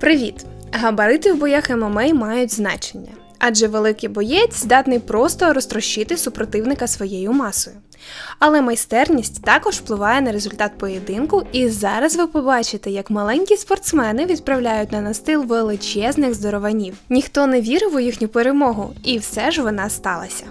Привіт! Габарити в боях ММА мають значення, адже великий боєць здатний просто розтрощити супротивника своєю масою. Але майстерність також впливає на результат поєдинку, і зараз ви побачите, як маленькі спортсмени відправляють на настил величезних здорованів. Ніхто не вірив у їхню перемогу, і все ж вона сталася.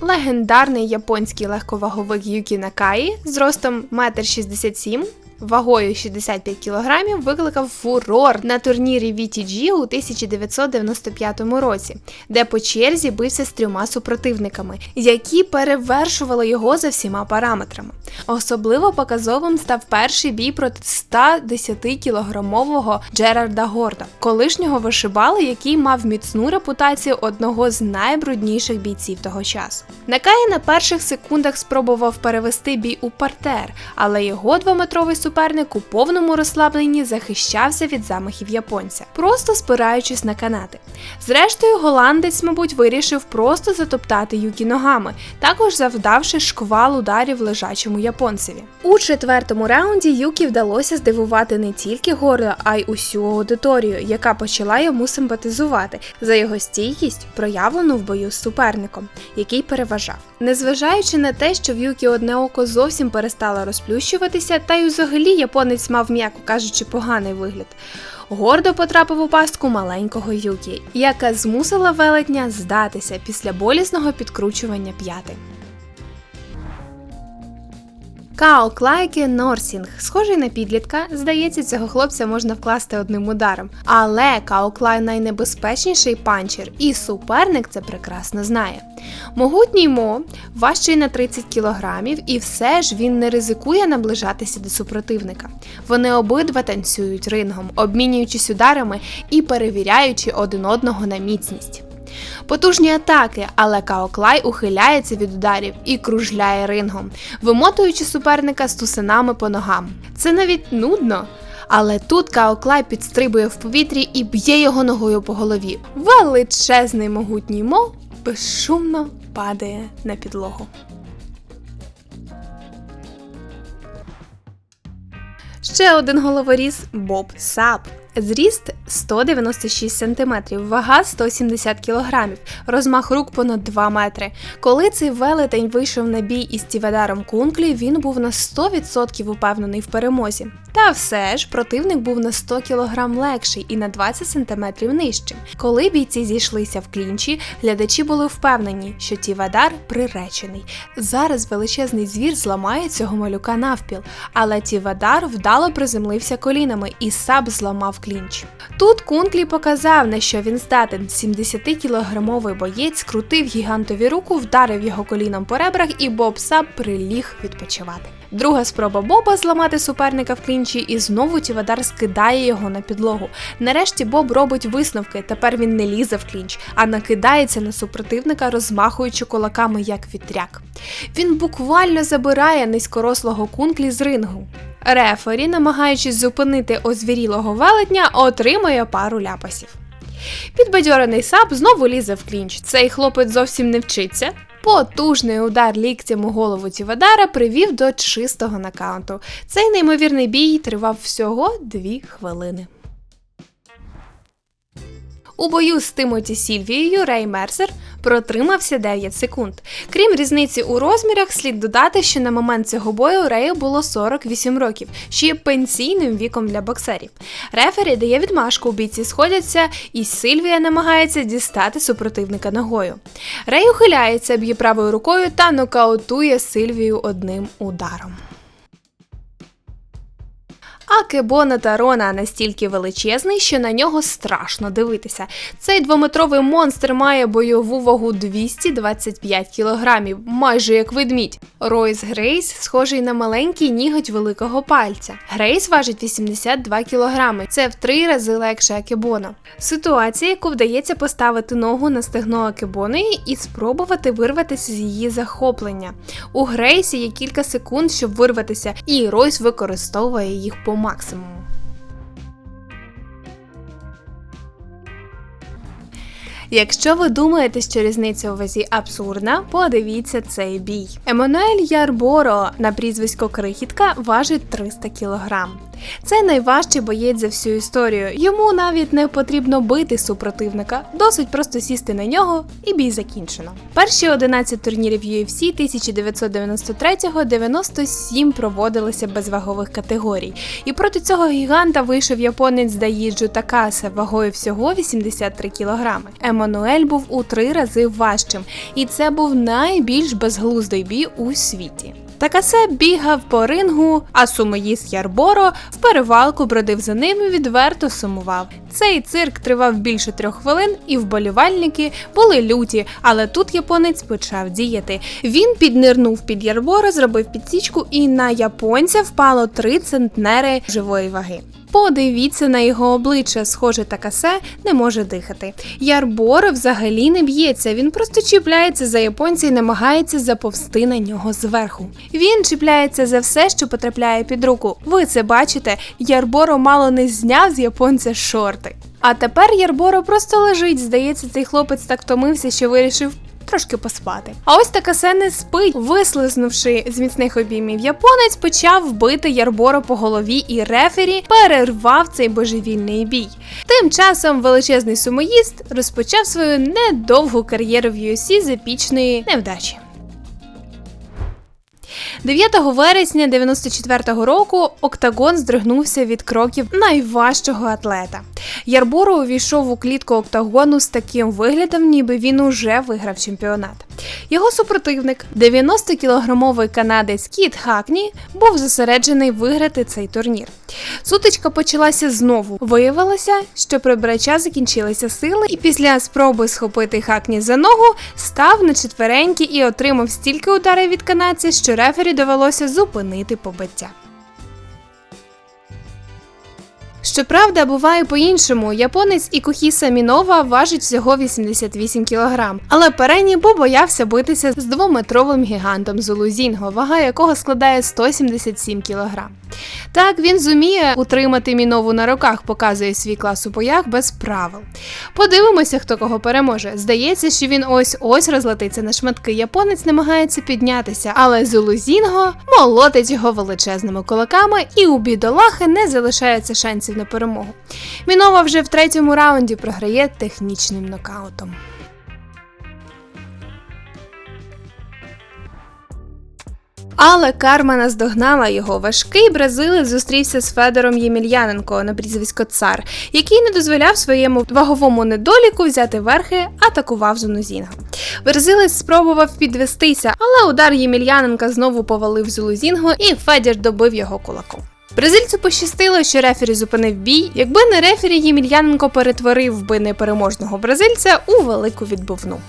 Легендарний японський легковаговик Юкі Накаї з ростом 1,67 м вагою 65 кг викликав фурор на турнірі VTG у 1995 році, де по черзі бився з трьома супротивниками, які перевершували його за всіма параметрами. Особливо показовим став перший бій проти 110-кілограмового Джерарда Горда, колишнього вишибали, який мав міцну репутацію одного з найбрудніших бійців того часу. Накай на перших секундах спробував перевести бій у партер, але його двометровий супротивник суперник у повному розслабленні захищався від замахів японця, просто спираючись на канати. Зрештою, голландець, мабуть, вирішив просто затоптати Юкі ногами, також завдавши шквал ударів лежачому японцеві. У четвертому раунді Юкі вдалося здивувати не тільки Горда, а й усю аудиторію, яка почала йому симпатизувати за його стійкість, проявлену в бою з суперником, який переважав. Незважаючи на те, що в Юкі одне око зовсім перестало розплющуватися, та й взагалі японець мав, м'яко кажучи, поганий вигляд. Гордо потрапив у пастку маленького Юкі, яка змусила велетня здатися після болісного підкручування п'яти. Као Клайке Норсінг, схожий на підлітка, здається, цього хлопця можна вкласти одним ударом. Але Као Клай найнебезпечніший панчер, і суперник це прекрасно знає. Могутній Мо важчий на 30 кілограмів, і все ж він не ризикує наближатися до супротивника. Вони обидва танцюють рингом, обмінюючись ударами і перевіряючи один одного на міцність. Потужні атаки, але Каоклай ухиляється від ударів і кружляє рингом, вимотуючи суперника з тусинами по ногам. Це навіть нудно. Але тут Каоклай підстрибує в повітрі і б'є його ногою по голові. Величезний могутній мо безшумно падає на підлогу. Ще один головоріз Боб Сап. Зріст 196 см, вага 170 кг, розмах рук понад 2 метри. Коли цей велетень вийшов на бій із Тівадаром Кунклі, він був на 100% упевнений в перемозі. Та все ж противник був на 100 кг легший і на 20 см нижчим. Коли бійці зійшлися в клінчі, глядачі були впевнені, що Тівадар приречений. Зараз величезний звір зламає цього малюка навпіл, але Тівадар вдало приземлився колінами і саб зламав клінч. Тут Кунклі показав, на що він здатен. 70-кілограмовий боєць крутив гігантові руку, вдарив його коліном по ребрах, і Боб Саб приліг відпочивати. Друга спроба Боба зламати суперника в клінчі, і знову Тівадар скидає його на підлогу. Нарешті Боб робить висновки. Тепер він не лізе в клінч, а накидається на супротивника, розмахуючи кулаками як вітряк. Він буквально забирає низькорослого кунклі з рингу. Рефері, намагаючись зупинити озвірілого велетня, отримує пару ляпасів. Підбадьорений сап знову лізе в клінч. Цей хлопець зовсім не вчиться. Потужний удар ліктям у голову Тівадара привів до чистого нокаунту. Цей неймовірний бій тривав всього дві хвилини. У бою з Тимоті Сільвією Рей Мерсер протримався 9 секунд. Крім різниці у розмірах, слід додати, що на момент цього бою Рею було 48 років, що є пенсійним віком для боксерів. Рефері дає відмашку, бійці сходяться, і Сильвія намагається дістати супротивника ногою. Рей ухиляється, б'є правою рукою та нокаутує Сильвію одним ударом. А Кебона Тарона настільки величезний, що на нього страшно дивитися. Цей двометровий монстр має бойову вагу 225 кілограмів, майже як ведмідь. Ройс Грейс схожий на маленький ніготь великого пальця. Грейс важить 82 кілограми. Це в три рази легше Акебона. Ситуація, яку вдається поставити ногу на стегно Акебони і спробувати вирватися з її захоплення. У Грейсі є кілька секунд, щоб вирватися, і Ройс використовує їх по максимуму. Якщо ви думаєте, що різниця у вазі абсурдна, подивіться цей бій. Еммануель Ярборо на прізвисько Крихітка важить 300 кг. Це найважчий боєць за всю історію. Йому навіть не потрібно бити супротивника, досить просто сісти на нього і бій закінчено. Перші 11 турнірів UFC 1993-97 проводилися без вагових категорій. І проти цього гіганта вийшов японець Даїджу Такаса вагою всього 83 кг. Еммануель був у три рази важчим, і це був найбільш безглуздий бій у світі. Такасе бігав по рингу, а сумоїст Ярборо в перевалку бродив за ним і відверто сумував. Цей цирк тривав більше трьох хвилин, і вболівальники були люті, але тут японець почав діяти. Він піднирнув під Ярборо, зробив підсічку, і на японця впало три центнери живої ваги. Подивіться на його обличчя, схоже, такасе не може дихати. Ярборо взагалі не б'ється, він просто чіпляється за японця і намагається заповзти на нього зверху. Він чіпляється за все, що потрапляє під руку. Ви це бачите, Ярборо мало не зняв з японця шорти. А тепер Ярборо просто лежить. Здається, цей хлопець так втомився, що вирішив трошки поспати. А ось така не спить, вислизнувши з міцних обіймів, японець почав бити Ярборо по голові, і рефері перервав цей божевільний бій. Тим часом величезний сумоїст розпочав свою недовгу кар'єру в UFC з епічної невдачі. 9 вересня 94-го року Октагон здригнувся від кроків найважчого атлета. Ярборо увійшов у клітку Октагону з таким виглядом, ніби він уже виграв чемпіонат. Його супротивник, 90-кілограмовий канадець Кіт Хакні, був зосереджений виграти цей турнір. Сутичка почалася знову. Виявилося, що при брача закінчилися сили, і після спроби схопити Хакні за ногу став на четвереньки і отримав стільки ударів від канадця, що рефері довелося зупинити побиття. Щоправда, буває по-іншому. Японець Ікухіса Мінова важить всього 88 кг. Але Перені боявся битися з двометровим гігантом Зулузінго, вага якого складає 177 кг. Так він зуміє утримати мінову на руках, показує свій клас у боях без правил. Подивимося, хто кого переможе. Здається, що він ось ось розлетиться на шматки. Японець намагається піднятися, але Зулузінго молотить його величезними кулаками, і у бідолахи не залишається шансів на перемогу. Мінова вже в третьому раунді програє технічним нокаутом. Але карма наздогнала його. Важкий бразилець зустрівся з Федором Ємельяненко на прізвисько Цар, який не дозволяв своєму ваговому недоліку взяти верхи, атакував Зунузінга. Бразилець спробував підвестися, але удар Ємельяненка знову повалив Зулузінго, і Федір добив його кулаком. Бразильцю пощастило, що рефері зупинив бій. Якби не рефері, Ємельяненко перетворив би непереможного бразильця у велику відбувну.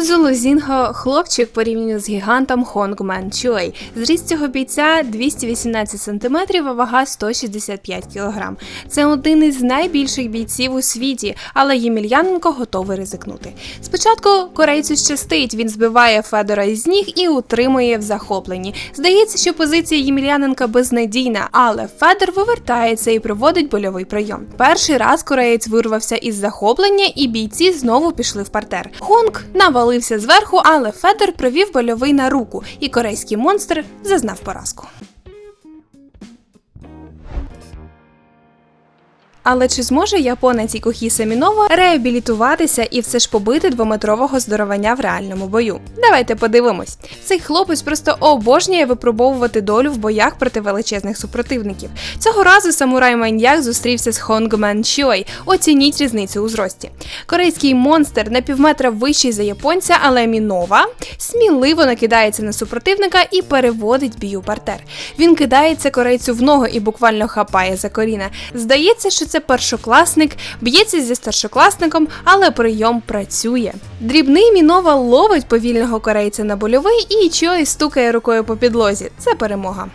Золозінго хлопчик порівняно з гігантом Хонгмен Чуей. Зріст цього бійця 218 см, а вага 165 кг. Це один із найбільших бійців у світі, але Ємельяненко готовий ризикнути. Спочатку корейцю щастить, він збиває Федора із ніг і утримує в захопленні. Здається, що позиція Ємельяненка безнадійна, але Федор вивертається і проводить больовий прийом. Перший раз кореєць вирвався із захоплення, і бійці знову пішли в партер. Хонг навалив навалився зверху, але Федор провів больовий на руку, і корейський монстр зазнав поразку. Але чи зможе японець Ікухіса Мінова реабілітуватися і все ж побити двометрового здоровання в реальному бою? Давайте подивимось. Цей хлопець просто обожнює випробовувати долю в боях проти величезних супротивників. Цього разу самурай маньяк зустрівся з Хонгмен Чой. Оцініть різницю у зрості. Корейський монстр на півметра вищий за японця, але Мінова сміливо накидається на супротивника і переводить бій партер. Він кидається корейцю в ногу і буквально хапає за коліна. Здається, що це першокласник, б'ється зі старшокласником, але прийом працює. Дрібний мінова ловить повільного корейця на больовий і Чой стукає рукою по підлозі. Це перемога.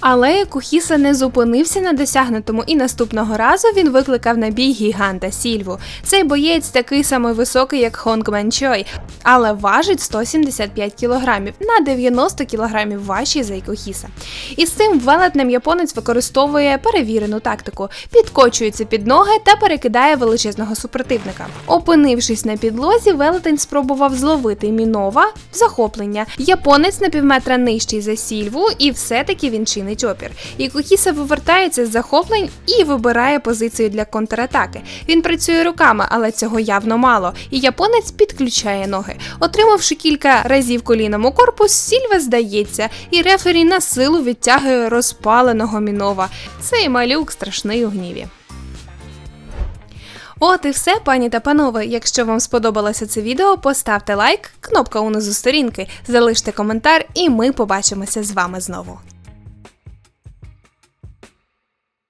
Але Кухіса не зупинився на досягнутому, і наступного разу він викликав на бій гіганта Сільву. Цей боєць такий самий високий, як Хонгмен Чой, але важить 175 кілограмів на 90 кілограмів важчий за Кухіса. І з цим велетнем японець використовує перевірену тактику, підкочується під ноги та перекидає величезного супротивника. Опинившись на підлозі, велетень спробував зловити мінова захоплення. Японець на півметра нижчий за сільву, і все-таки він чинить опір. І Кухіса вивертається з захоплень і вибирає позицію для контратаки. Він працює руками, але цього явно мало. І японець підключає ноги. Отримавши кілька разів коліном у корпус, Сільва здається, і рефері на силу відтягує розпаленого мінова. Цей малюк страшний у гніві. От і все, пані та панове. Якщо вам сподобалося це відео, поставте лайк, кнопка унизу сторінки, залиште коментар, і ми побачимося з вами знову.